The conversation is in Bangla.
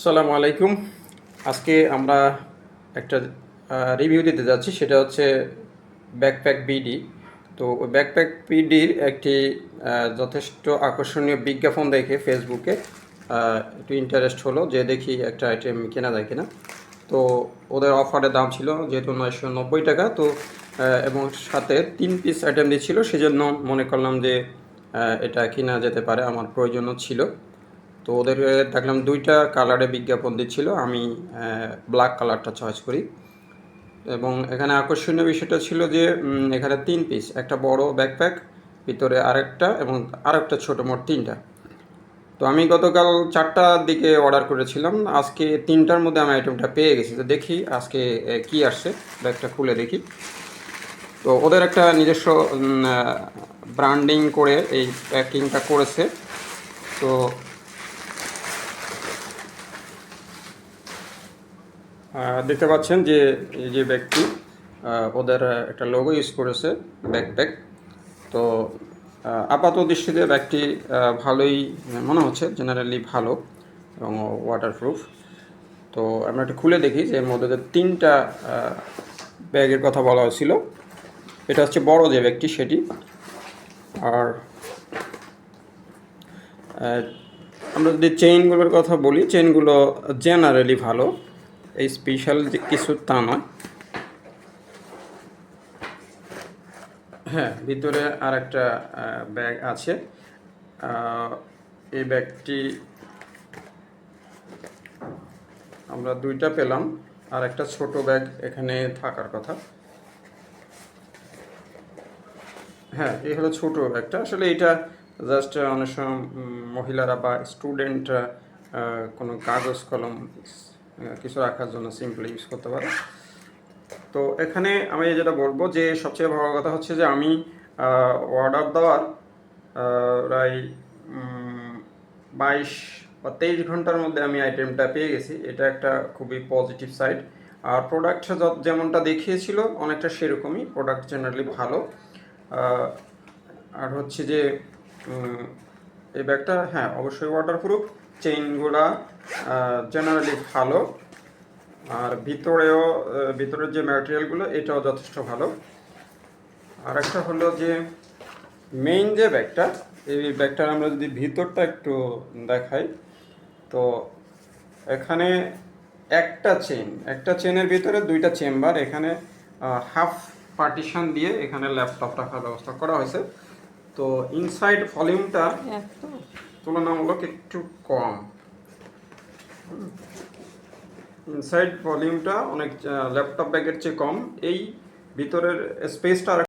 আসসালামু আলাইকুম। আজকে আমরা একটা রিভিউ দিতে যাচ্ছি, সেটা হচ্ছে ব্যাকপ্যাক বিডি তো ওই ব্যাকপ্যাক বিডির একটি যথেষ্ট আকর্ষণীয় বিজ্ঞাপন দেখে ফেসবুকে একটু ইন্টারেস্ট হলো, যে দেখি একটা আইটেম কেনা যায় কিনা। তো ওদের অফারের দাম ছিল যেহেতু নয়শো নব্বই টাকা, তো এবং সাথে তিন পিস আইটেম দিচ্ছিল, সেজন্য মনে করলাম যে এটা কিনা যেতে পারে, আমার প্রয়োজনও ছিল। তো ওদের দেখলাম দুইটা কালারে বিজ্ঞাপন দিচ্ছিল। আমি ব্ল্যাক কালারটা চয়েস করি। এবং এখানে আকর্ষণীয় বিষয়টা ছিল যে এখানে তিন পিস একটা বড় ব্যাকপ্যাক ভিতরে আরেকটা এবং আরেকটা ছোট মোট তিনটা। তো আমি গতকাল চারটার দিকে অর্ডার করেছিলাম। আজকে তিনটার মধ্যে আমি আইটেমটা পেয়ে গেছি। তো দেখি আজকে কি আসছে। ব্যাগটা খুলে দেখি। তো ওদের একটা নিজস্ব ব্র্যান্ডিং করে এই প্যাকিংটা করেছে। তো দেখতে পাচ্ছেন যে এই যে ব্যক্তি ওদের একটা লোগো ইউজ করেছে ব্যাকপ্যাক তো আপাত দৃষ্টিতে ব্যাগটি ভালোই, মনে হচ্ছে জেনারেলি ভালো এবং ওয়াটারপ্রুফ তো আমরা একটু খুলে দেখি যে মধ্যে তিনটা ব্যাগের কথা বলা হয়েছিল। এটা হচ্ছে বড় যে ব্যাগটি সেটি। আর আমরা যদি চেইনগুলোর কথা বলি চেইনগুলো জেনারেলি ভালো। এই স্পেশাল যে কিছু তা নয়। হ্যাঁ ভিতরে আর একটা ব্যাগ আছে। এই ব্যাগটি আমরা দুইটা পেলাম। আর একটা ছোট ব্যাগ এখানে থাকার কথা। হ্যাঁ এই হলো ছোট ব্যাগটা। আসলে এটা জাস্ট অনেক সময় মহিলারা বা স্টুডেন্টরা কোনো কাগজ, কলম কিছু রাখার জন্য সিম্পলি ইউজ করতে পারে। তো এখানে আমি যেটা বলব যে সবচেয়ে ভালো কথা হচ্ছে যে আমি অর্ডার দেওয়ার প্রায় বাইশ বা তেইশ ঘণ্টার মধ্যে আমি আইটেমটা পেয়ে গেছি। এটা একটা খুবই পজিটিভ সাইড আর প্রোডাক্ট যেমনটা দেখিয়েছিল, অনেকটা সেরকমই। প্রোডাক্ট জেনারেলি ভালো। আর হচ্ছে যে এই ব্যাগটা হ্যাঁ অবশ্যই ওয়াটারপ্রুফ চেইনগুলা জেনারেলি ভালো। আর ভিতরেও ভিতরের যে ম্যাটেরিয়ালগুলো এটাও যথেষ্ট ভালো। আর একটা হলো যে মেইন যে ব্যাগটা, এই ব্যাগটার আমরা যদি ভিতরটা একটু দেখাই, তো এখানে একটা চেন একটা চেনের ভিতরে দুইটা চেম্বার এখানে হাফ পার্টিশন দিয়ে এখানে ল্যাপটপ রাখার ব্যবস্থা করা হয়েছে। তো ইনসাইড ভলিউমটা তুলনামূলক একটু কম। ইনসাইড ভলিউমটা অনেক ল্যাপটপ ব্যাগের চেয়ে কম। এই ভিতরের স্পেসটা